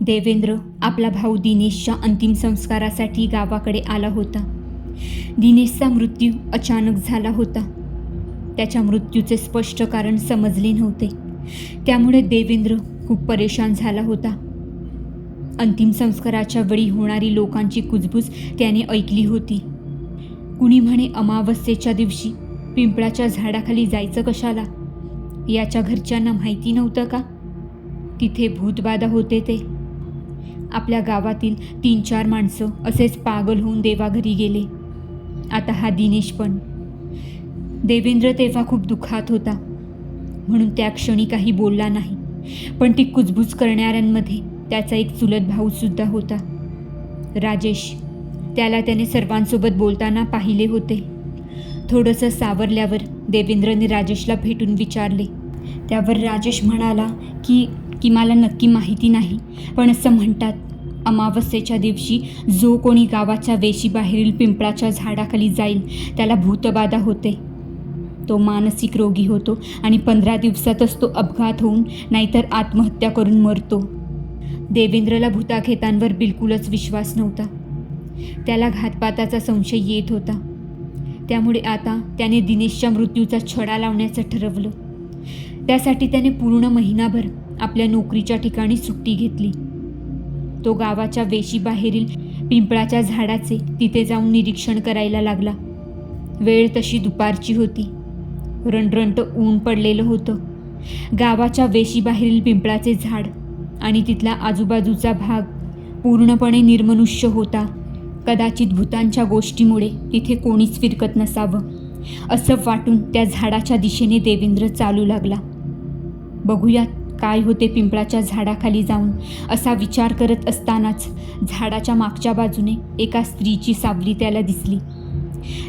देवेंद्र आपला भाऊ दिनेशच्या अंतिम संस्कारासाठी गावाकडे आला होता. दिनेशचा मृत्यू अचानक झाला होता. त्याच्या मृत्यूचे स्पष्ट कारण समजले नव्हते. त्यामुळे देवेंद्र खूप परेशान झाला होता. अंतिम संस्काराच्या वेळी होणारी लोकांची कुजबूज त्याने ऐकली होती. कुणी म्हणे अमावस्येच्या दिवशी पिंपळाच्या झाडाखाली जायचं कशाला? याच्या घरच्यांना माहिती नव्हतं का? तिथे भूतबाधा होते ते. आपल्या गावातील तीन चार माणसं असेच पागल होऊन देवाघरी गेले. आता हा दिनेश पण. देवेंद्र तेव्हा खूप दुःखात होता. म्हणून त्या क्षणी काही बोलला नाही. पण ती कुजबूज करणाऱ्यांमध्ये त्याचा एक चुलत भाऊसुद्धा होता. राजेश. त्याला त्याने सर्वांसोबत बोलताना पाहिले होते. थोडंसं सावरल्यावर देवेंद्रने राजेशला भेटून विचारले. त्यावर राजेश म्हणाला की की मला नक्की माहिती नाही. पण असं म्हणतात अमावस्येच्या दिवशी जो कोणी गावाच्या वेशीबाहेरील पिंपळाच्या झाडाखाली जाईल त्याला भूतबाधा होते. तो मानसिक रोगी होतो आणि पंधरा दिवसातच तो अपघात होऊन नाहीतर आत्महत्या करून मरतो. देवेंद्रला भूताखेतांवर बिलकुलच विश्वास नव्हता. त्याला घातपाताचा संशय येत होता. त्यामुळे आता त्याने दिनेशच्या मृत्यूचा छडा लावण्याचं ठरवलं. त्यासाठी त्याने पूर्ण महिनाभर आपल्या नोकरीच्या ठिकाणी सुट्टी घेतली. तो गावाच्या वेशीबाहेरील पिंपळाच्या झाडाचे तिथे जाऊन निरीक्षण करायला लागला. वेळ तशी दुपारची होती. रणरणट ऊन पडलेलं होतं. गावाच्या वेशीबाहेरील पिंपळाचे झाड आणि तिथला आजूबाजूचा भाग पूर्णपणे निर्मनुष्य होता. कदाचित भूतांच्या गोष्टीमुळे तिथे कोणीच फिरकत नसावं असं वाटून त्या झाडाच्या दिशेने देवेंद्र चालू लागला. बघूयात काय होते पिंपळाच्या झाडाखाली जाऊन असा विचार करत असतानाच झाडाच्या मागच्या बाजूने एका स्त्रीची सावली त्याला दिसली.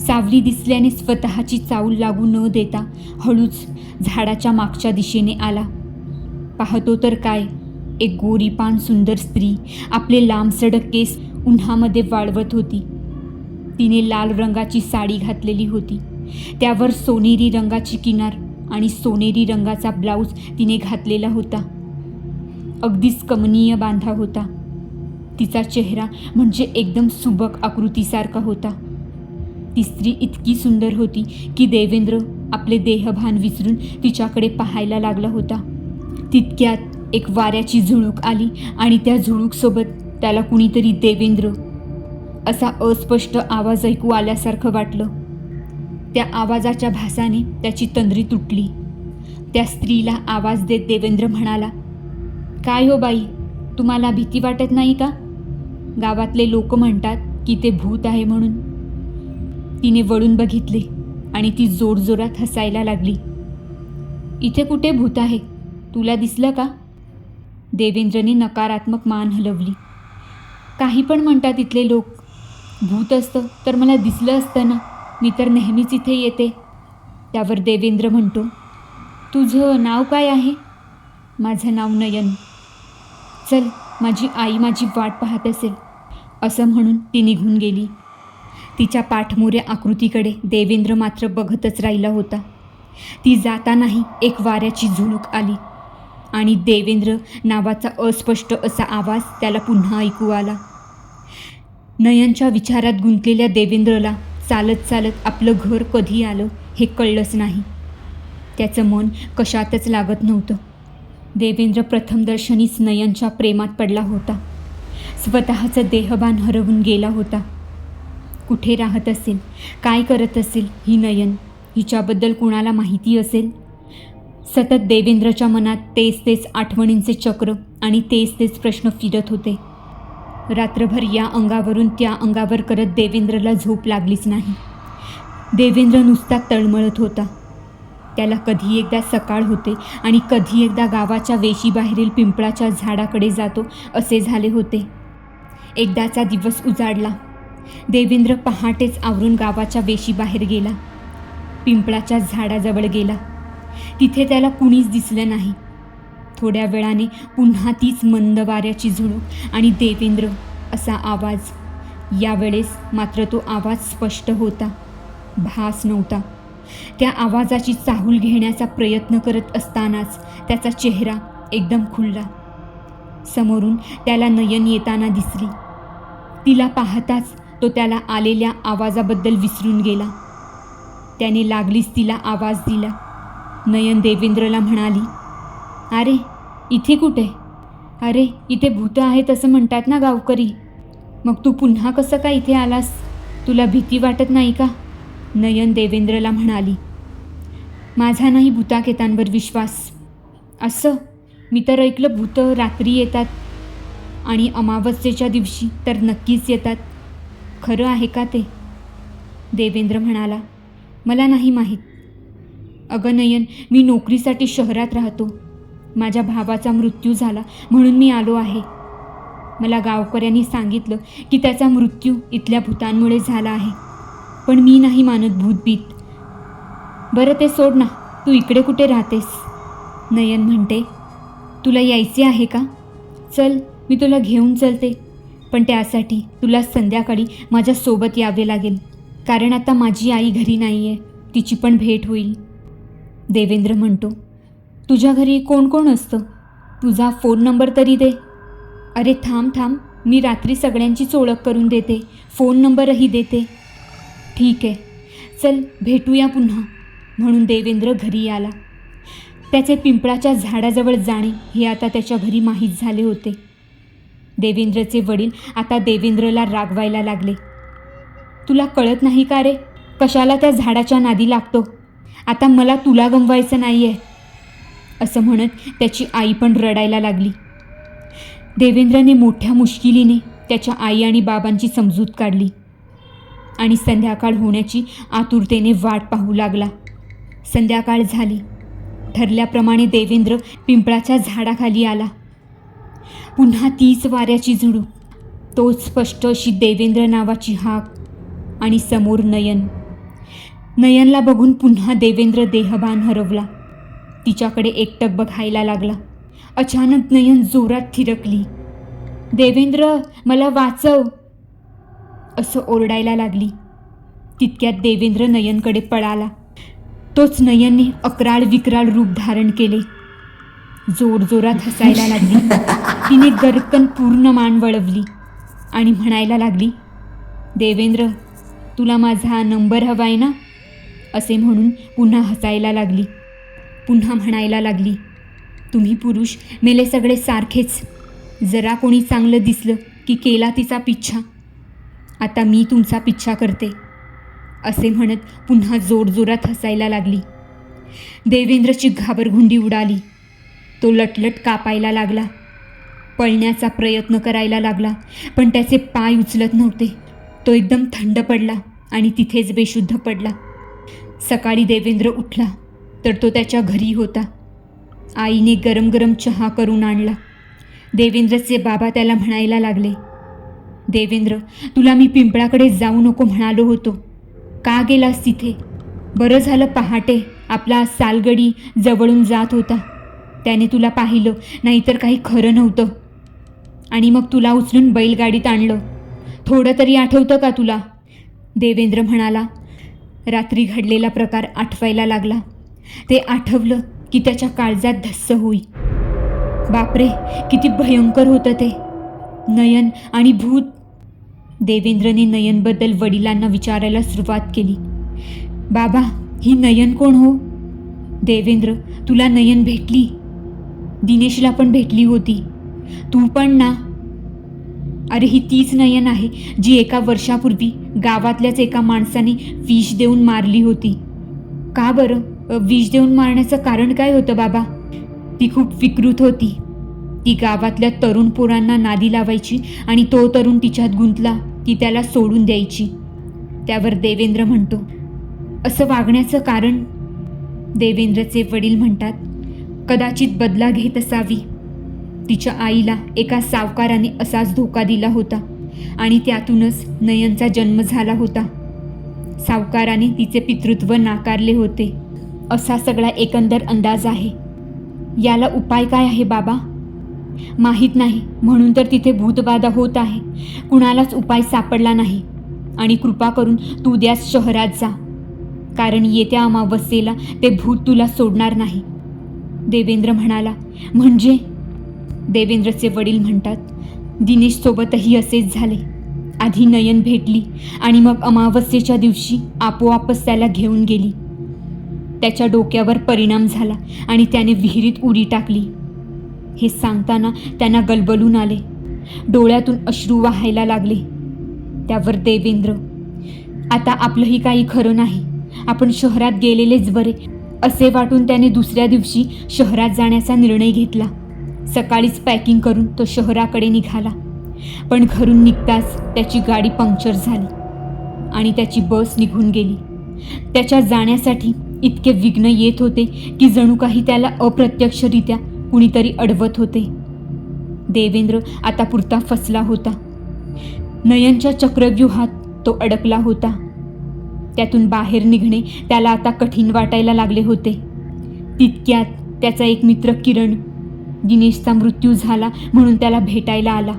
सावली दिसल्याने स्वतःची चाऊल लागू न देता हळूच झाडाच्या मागच्या दिशेने आला. पाहतो तर काय एक गोरीपान सुंदर स्त्री आपले लांबसडक केस उन्हामध्ये वाळवत होती. तिने लाल रंगाची साडी घातलेली होती. त्यावर सोनेरी रंगाची किनार आणि सोनेरी रंगाचा ब्लाऊज तिने घातलेला होता. अगदीच कमनीय बांधा होता. तिचा चेहरा म्हणजे एकदम सुबक आकृतीसारखा होता. ती स्त्री इतकी सुंदर होती की देवेंद्र आपले देहभान विसरून तिच्याकडे पाहायला लागला होता. तितक्यात एक वाऱ्याची झुळूक आली आणि त्या झुळूकसोबत त्याला कुणीतरी देवेंद्र असा अस्पष्ट आवाज ऐकू आल्यासारखं वाटलं. त्या आवाजाच्या भासाने त्याची तंद्री तुटली. त्या स्त्रीला आवाज देत देवेंद्र म्हणाला काय हो बाई तुम्हाला भीती वाटत नाही का? गावातले लोक म्हणतात की ते भूत आहे म्हणून. तिने वळून बघितले आणि ती जोरजोरात हसायला लागली. इथे कुठे भूत आहे? तुला दिसलं का? देवेंद्रने नकारात्मक मान हलवली. काही पण म्हणतात इथले लोक. भूत असतं तर मला दिसलं असतं ना. मी तर नेहमीच इथे येते. त्यावर देवेंद्र म्हणतो तुझं नाव काय आहे? माझं नाव नयन. चल माझी आई माझी वाट पाहत असेल. असं म्हणून ती निघून गेली. तिच्या पाठमोऱ्या आकृतीकडे देवेंद्र मात्र बघतच राहिला होता. ती जातानाही एक वाऱ्याची झुळूक आली आणि देवेंद्र नावाचा अस्पष्ट असा आवाज त्याला पुन्हा ऐकू आला. नयनच्या विचारात गुंतलेल्या देवेंद्रला चालत चालत आपलं घर कधी आलं हे कळलंच नाही. त्याचं मन कशातच लागत नव्हतं. देवेंद्र प्रथमदर्शनीच नयनच्या प्रेमात पडला होता. स्वतःचं देहभान हरवून गेला होता. कुठे राहत असेल? काय करत असेल ही नयन? हिच्याबद्दल कुणाला माहिती असेल? सतत देवेंद्रच्या मनात तेच तेच आठवणींचे चक्र आणि तेच तेच प्रश्न फिरत होते. रात्रभर या अंगावरून त्या अंगावर करत देवेंद्रला झोप लागलीच नाही. देवेंद्र नुसता तळमळत होता. त्याला कधी एकदा सकाळ होते आणि कधी एकदा गावाच्या वेशीबाहेरील पिंपळाच्या झाडाकडे जातो असे झाले होते. एकदाचा दिवस उजाडला. देवेंद्र पहाटेच आवरून गावाच्या वेशीबाहेर गेला. पिंपळाच्या झाडाजवळ गेला. तिथे त्याला कुणीच दिसलं नाही. थोड्या वेळाने पुन्हा तीच मंद वाऱ्याची झुळूक आणि देवेंद्र असा आवाज. यावेळेस मात्र तो आवाज स्पष्ट होता. भास नव्हता. त्या आवाजाची चाहूल घेण्याचा प्रयत्न करत असतानाच त्याचा चेहरा एकदम खुलला. समोरून त्याला नयन येताना दिसली. तिला पाहताच तो त्याला आलेल्या आवाजाबद्दल विसरून गेला. त्याने लागलीच तिला आवाज दिला. नयन देवेंद्रला म्हणाली अरे इथे कुठे? अरे इथे भूतं आहेत असं म्हणतात ना गावकरी. मग तू पुन्हा कसं काय इथे आलास? तुला भीती वाटत नाही का? नयन देवेंद्रला म्हणाली. माझा नाही भूताकेतांवर विश्वास. असं? मी तर ऐकलं भूतं रात्री येतात आणि अमावस्येच्या दिवशी तर नक्कीच येतात. खरं आहे का ते? देवेंद्र म्हणाला. मला नाही माहीत. अगं नयन मी नोकरीसाठी शहरात राहतो. माझ्या भावाचा मृत्यू झाला म्हणून मी आलो आहे. मला गावकऱ्यांनी सांगितलं की त्याचा मृत्यू इथल्या भूतांमुळे झाला आहे. पण मी नाही मानत भूतभीत बरं ते सोड ना तू इकडे कुठे राहतेस? नयन म्हणते. तुला यायचे आहे का? चल मी तुला घेऊन चलते. पण त्यासाठी तुला संध्याकाळी माझ्यासोबत यावे लागेल. कारण आता माझी आई घरी नाही आहे तिची पण भेट होईल. देवेंद्र म्हणतो तुझ्या घरी कोण कोण असतं? तुझा फोन नंबर तरी दे. अरे थांब थांब. मी रात्री सगळ्यांचीच ओळख करून देते. फोन नंबरही देते. ठीक आहे. चल भेटूया पुन्हा. म्हणून देवेंद्र घरी आला. त्याचे पिंपळाच्या झाडाजवळ जाणे हे आता त्याच्या घरी माहीत झाले होते. देवेंद्रचे वडील आता देवेंद्रला रागवायला लागले. तुला कळत नाही का रे? कशाला त्या झाडाच्या नादी लागतो? आता मला तुला गमवायचं नाही आहे असं म्हणत त्याची आई पण रडायला लागली. देवेंद्रने मोठ्या मुश्किलीने त्याच्या आई आणि बाबांची समजूत काढली आणि संध्याकाळ होण्याची आतुरतेने वाट पाहू लागला. संध्याकाळ झाली. ठरल्याप्रमाणे देवेंद्र पिंपळाच्या झाडाखाली आला. पुन्हा तीच वाऱ्याची झुडूप तोच स्पष्ट अशी देवेंद्र नावाची हाक आणि समोर नयन. नयनला बघून पुन्हा देवेंद्र देहभान हरवला. तिच्याकडे एकटक बघायला लागला. अचानक नयन जोरात थिरकली. देवेंद्र मला वाचव. असं ओरडायला लागली. तितक्यात देवेंद्र नयनकडे पळाला. तोच नयनने अकराळ विक्राळ रूप धारण केले. जोरजोरात हसायला लागली. तिने गरकन पूर्ण मान वळवली आणि म्हणायला लागली देवेंद्र तुला माझा नंबर हवाय ना? असे म्हणून पुन्हा हसायला लागली. पुन्हा म्हणायला लागली तुम्ही पुरुष मेले सगळे सारखेच. जरा कोणी चांगलं दिसलं की केला तिचा पिच्छा. आता मी तुमचा पिच्छा करते. असे म्हणत पुन्हा जोरजोरात हसायला लागली. देवेंद्रची घाबरगुंडी उडाली. तो लटलट कापायला लागला. पळण्याचा प्रयत्न करायला लागला पण त्याचे पाय उचलत नव्हते. तो एकदम थंड पडला आणि तिथेच बेशुद्ध पडला. सकाळी देवेंद्र उठला. तर तो त्याच्या घरी होता. आईने गरम गरम चहा करून आणला. देवेंद्रचे बाबा त्याला म्हणायला लागले देवेंद्र तुला मी पिंपळाकडे जाऊ नको म्हणालो होतो. का गेलास तिथे? बरं झालं पहाटे. आपला सालगडी जवळून जात होता. त्याने तुला पाहिलं नाहीतर काही खरं नव्हतं. आणि मग तुला उचलून बैलगाडीत आणलं. थोडं तरी आठवतं का तुला? देवेंद्र म्हणाला. रात्री घडलेला प्रकार आठवायला लागला. ते आठवलं की त्याच्या काळजात धस्स होई. बापरे किती भयंकर होतं ते. नयन आणि भूत. देवेंद्रने नयनबद्दल वडिलांना विचारायला सुरुवात केली. बाबा ही नयन कोण हो? देवेंद्र तुला नयन भेटली? दिनेशला पण भेटली होती. तू पण ना? अरे ही तीच नयन आहे जी एका वर्षापूर्वी गावातल्याच एका माणसाने विष देऊन मारली होती. का बरं? विष देऊन मारण्याचं कारण काय होतं बाबा? ती खूप विकृत होती. ती गावातल्या तरुण पोरांना नादी लावायची आणि तो तरुण तिच्यात गुंतला. ती त्याला सोडून द्यायची. त्यावर देवेंद्र म्हणतो असं वागण्याचं कारण? देवेंद्रचे वडील म्हणतात कदाचित बदला घेत असावी. तिच्या आईला एका सावकाराने असाच धोका दिला होता आणि त्यातूनच नयनचा जन्म झाला होता. सावकाराने तिचे पितृत्व नाकारले होते. असा सगळा एकंदर अंदाज आहे. याला उपाय काय आहे बाबा? माहीत नाही म्हणून तर तिथे भूतबाधा होत आहे. कुणालाच उपाय सापडला नाही. आणि कृपा करून तू द्यास शहरात जा. कारण येत्या अमावस्येला ते भूत तुला सोडणार नाही. देवेंद्र म्हणाला म्हणजे? देवेंद्रचे वडील म्हणतात दिनेशसोबतही असेच झाले. आधी नयन भेटली आणि मग अमावस्येच्या दिवशी आपोआपच त्याला घेऊन गेली. त्याच्या डोक्यावर परिणाम झाला आणि त्याने विहिरीत उडी टाकली. हे सांगताना त्यांना गलबलून आले. डोळ्यातून अश्रू वाहायला लागले. त्यावर देवेंद्र आता आपलंही काही खरं नाही. आपण शहरात गेलेलेच बरे. असे वाटून त्याने दुसऱ्या दिवशी शहरात जाण्याचा निर्णय घेतला. सकाळीच पॅकिंग करून तो शहराकडे निघाला. पण घरून निघताच त्याची गाडी पंक्चर झाली आणि त्याची बस निघून गेली. त्याच्या जाण्यासाठी इतके विघ्न येत होते की जणू काही त्याला अप्रत्यक्षरित्या कुणीतरी अडवत होते. देवेंद्र आता पुरता फसला होता. नयनच्या चक्रव्यूहात तो अडकला होता. त्यातून बाहेर निघणे त्याला आता कठीण वाटायला लागले होते. तितक्यात त्याचा एक मित्र किरण दिनेशचा मृत्यू झाला म्हणून त्याला भेटायला आला.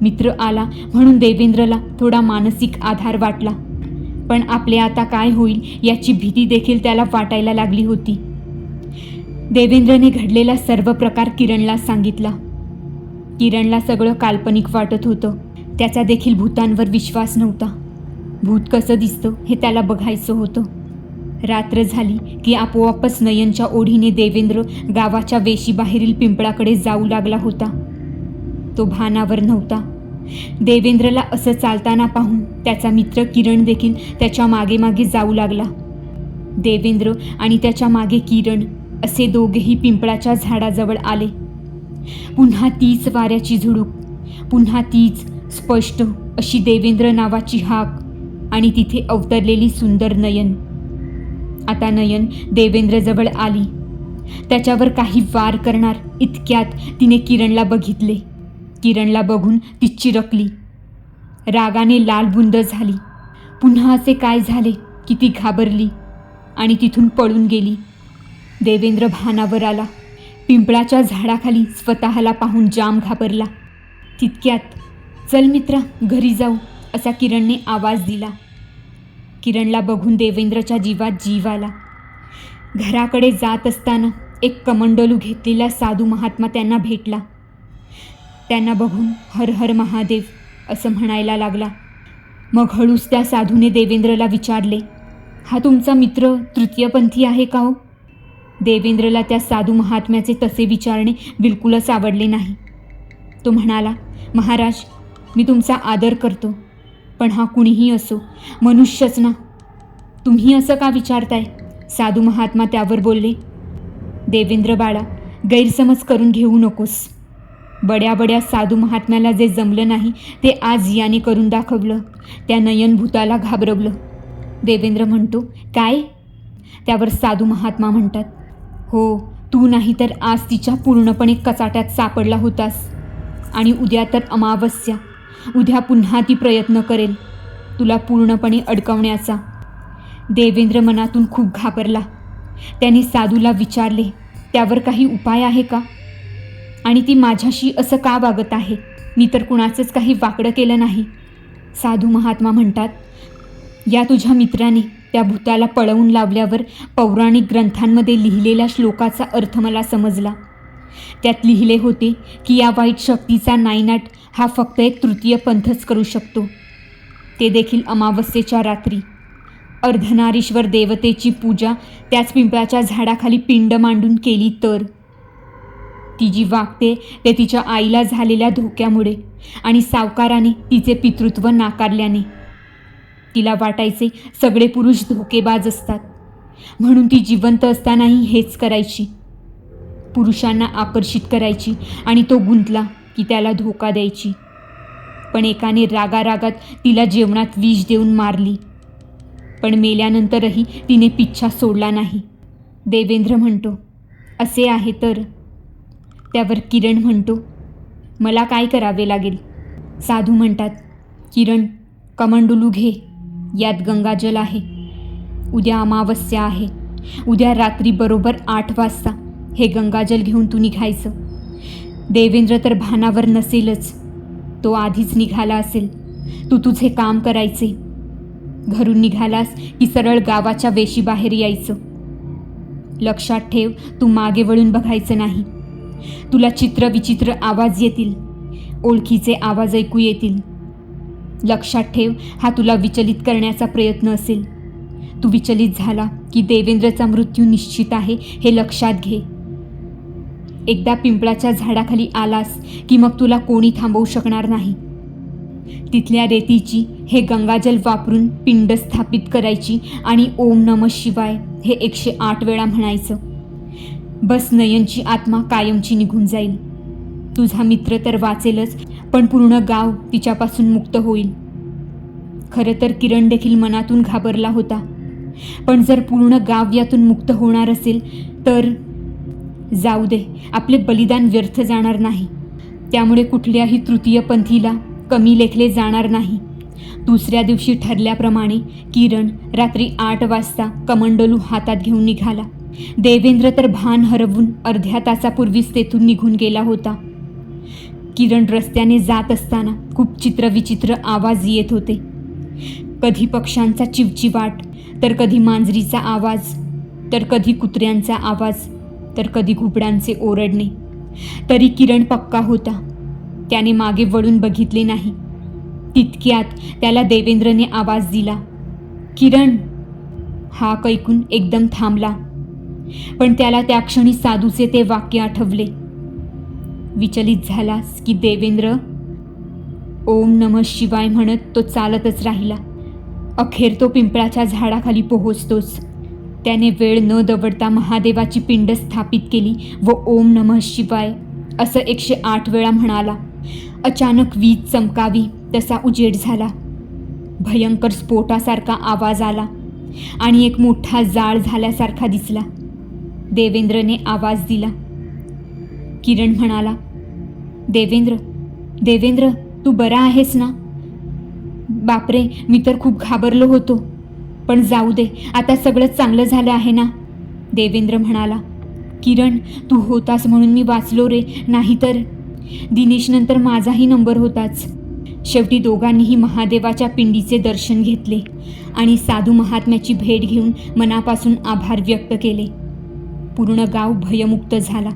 मित्र आला म्हणून देवेंद्रला थोडा मानसिक आधार वाटला. पण आपले आता काय होईल याची भीती देखील त्याला वाटायला लागली होती. देवेंद्रने घडलेला सर्व प्रकार किरणला सांगितला. किरणला सगळं काल्पनिक वाटत होतं. त्याचा देखील भूतांवर विश्वास नव्हता. भूत कसं दिसतं हे त्याला बघायचं होतं. रात्र झाली की आपोआपच नयनच्या ओढीने देवेंद्र गावाच्या वेशीबाहेरील पिंपळाकडे जाऊ लागला होता. तो भानावर नव्हता. देवेंद्रला असं चालताना पाहून त्याचा मित्र किरण देखील त्याच्यामागे मागे जाऊ लागला. देवेंद्र आणि त्याच्यामागे किरण असे दोघेही पिंपळाच्या झाडाजवळ आले. पुन्हा तीच वाऱ्याची झुडूक पुन्हा तीच स्पष्ट अशी देवेंद्र नावाची हाक आणि तिथे अवतरलेली सुंदर नयन. आता नयन देवेंद्रजवळ आली. त्याच्यावर काही वार करणार इतक्यात तिने किरणला बघितले. किरणला बघून ती चिरकली. रागाने लालबुंद झाली. पुन्हा असे काय झाले की ती घाबरली आणि तिथून पळून गेली. देवेंद्र भानावर आला. पिंपळाच्या झाडाखाली स्वतःला पाहून जाम घाबरला. तितक्यात चल मित्रा घरी जाऊ असा किरणने आवाज दिला. किरणला बघून देवेंद्रच्या जीवात जीव आला. घराकडे जात असताना एक कमंडलू घेतलेला साधू महात्मा त्यांना भेटला. त्यांना बघून हर हर महादेव असं म्हणायला लागला. मग हळूच त्या साधूने देवेंद्रला विचारले हा तुमचा मित्र तृतीयपंथी आहे का हो? देवेंद्रला त्या साधू महात्म्याचे तसे विचारणे बिलकुलच आवडले नाही. तो म्हणाला महाराज मी तुमचा आदर करतो पण हा कुणीही असो मनुष्यच ना. तुम्ही असं का विचारताय? साधू महात्मा त्यावर बोलले देवेंद्र बाळा गैरसमज करून घेऊ नकोस. बड्या बड्या साधू महात्म्याला जे जमलं नाही ते आज याने करून दाखवलं. त्या नयनभूताला घाबरवलं. देवेंद्र म्हणतो काय? त्यावर साधू महात्मा म्हणतात हो तू नाही तर आज तिच्या पूर्णपणे कचाट्यात सापडला होतास. आणि उद्या तर अमावस्या. उद्या पुन्हा ती प्रयत्न करेल तुला पूर्णपणे अडकवण्याचा. देवेंद्र मनातून खूप घाबरला. त्याने साधूला विचारले त्यावर काही उपाय आहे का? आणि ती माझ्याशी असं का वागत आहे? मी तर कुणाचंच काही वाकडं केलं नाही. साधू महात्मा म्हणतात या तुझ्या मित्राने त्या भूताला पळवून लावल्यावर पौराणिक ग्रंथांमध्ये लिहिलेल्या श्लोकाचा अर्थ मला समजला. त्यात लिहिले होते की या वाईट शक्तीचा नायनाट हा फक्त एक तृतीय पंथच करू शकतो. ते देखील अमावस्येच्या रात्री. अर्धनारीश्वर देवतेची पूजा त्याच पिंपळाच्या झाडाखाली पिंड मांडून केली तर ती जी वागते ते तिच्या आईला झालेल्या धोक्यामुळे आणि सावकाराने तिचे पितृत्व नाकारल्याने तिला वाटायचे सगळे पुरुष धोकेबाज असतात. म्हणून ती जिवंत असतानाही हेच करायची. पुरुषांना आकर्षित करायची आणि तो गुंतला की त्याला धोका द्यायची. पण एकाने रागारागात तिला जेवणात विष देऊन मारली. पण मेल्यानंतरही तिने पिच्छा सोडला नाही. देवेंद्र म्हणतो असे आहे तर त्यावर किरण म्हणतो मला काय करावे लागेल? साधू म्हणतात किरण कमंडुलू घे. यात गंगाजल आहे. उद्या अमावस्या आहे. उद्या रात्री बरोबर आठ वाजता हे गंगाजल घेऊन तू निघायचं. देवेंद्र तर भानावर नसेलच. तो आधीच निघाला असेल. तू तुझे काम करायचे. घरून निघालास की सरळ गावाच्या वेशीबाहेर यायचं. लक्षात ठेव तू मागे वळून बघायचं नाही. तुला चित्र विचित्र आवाज येतील. ओळखीचे आवाज ऐकू येतील. लक्षात ठेव हा तुला विचलित करण्याचा प्रयत्न असेल. तू विचलित झाला की देवेंद्रचा मृत्यू निश्चित आहे हे लक्षात घे. एकदा पिंपळाच्या झाडाखाली आलास की मग तुला कोणी थांबवू शकणार नाही. तिथल्या रेतीची हे गंगाजल वापरून पिंड स्थापित करायची आणि ओम नम शिवाय हे एकशे आठ वेळा म्हणायचं. बस नयनची आत्मा कायमची निघून जाईल. तुझा मित्र तर वाचेलच पण पूर्ण गाव तिच्यापासून मुक्त होईल. खरं तर किरण देखील मनातून घाबरला होता. पण जर पूर्ण गाव यातून मुक्त होणार असेल तर जाऊ दे आपले बलिदान व्यर्थ जाणार नाही. त्यामुळे कुठल्याही तृतीयपंथीला कमी लेखले जाणार नाही. दुसऱ्या दिवशी ठरल्याप्रमाणे किरण रात्री आठ वाजता कमंडलू हातात घेऊन निघाला. देवेंद्र तर भान हरवून अर्ध्या तासापूर्वीच तेथून निघून गेला होता. किरण रस्त्याने जात असताना खूप चित्रविचित्र आवाज येत होते. कधी पक्ष्यांचा चिवचिवाट तर कधी मांजरीचा आवाज तर कधी कुत्र्यांचा आवाज तर कधी घुबडांचे ओरडणे. तरी किरण पक्का होता. त्याने मागे वळून बघितले नाही. तितक्यात त्याला देवेंद्रने आवाज दिला किरण! हा कैकून एकदम थांबला. पण त्याला त्या क्षणी साधूचे ते वाक्य आठवले. विचलित झालास की देवेंद्र? ओम नम शिवाय म्हणत तो चालतच राहिला. अखेर तो पिंपळाच्या झाडाखाली पोहोचतोच. त्याने वेळ न दवडता महादेवाची पिंड स्थापित केली व ओम नम शिवाय असं एकशे आठ वेळा म्हणाला. अचानक वीज चमकावी तसा उजेड झाला. भयंकर स्फोटासारखा आवाज आला आणि एक मोठा जाळ झाल्यासारखा दिसला. देवेंद्रने आवाज दिला. किरण म्हणाला देवेंद्र देवेंद्र तू बरा आहेस ना? बापरे मी तर खूप घाबरलो होतो. पण जाऊ दे आता सगळं चांगलं झालं आहे ना? देवेंद्र म्हणाला किरण तू होतास म्हणून मी वाचलो रे नाहीतर दिनेशनंतर माझाही नंबर होताच. शेवटी दोघांनीही महादेवाच्या पिंडीचे दर्शन घेतले आणि साधू महात्म्याची भेट घेऊन मनापासून आभार व्यक्त केले. पूर्ण गाव भयमुक्त झाला.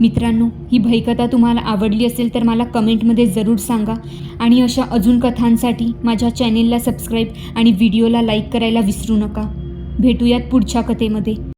मित्रांनो ही भयकथा तुम्हाला आवडली असेल तर मला कमेंटमध्ये जरूर सांगा आणि अशा अजून कथांसाठी माझ्या चॅनेलला सबस्क्राईब आणि व्हिडिओला लाईक करायला विसरू नका. भेटूयात पुढच्या कथेमध्ये.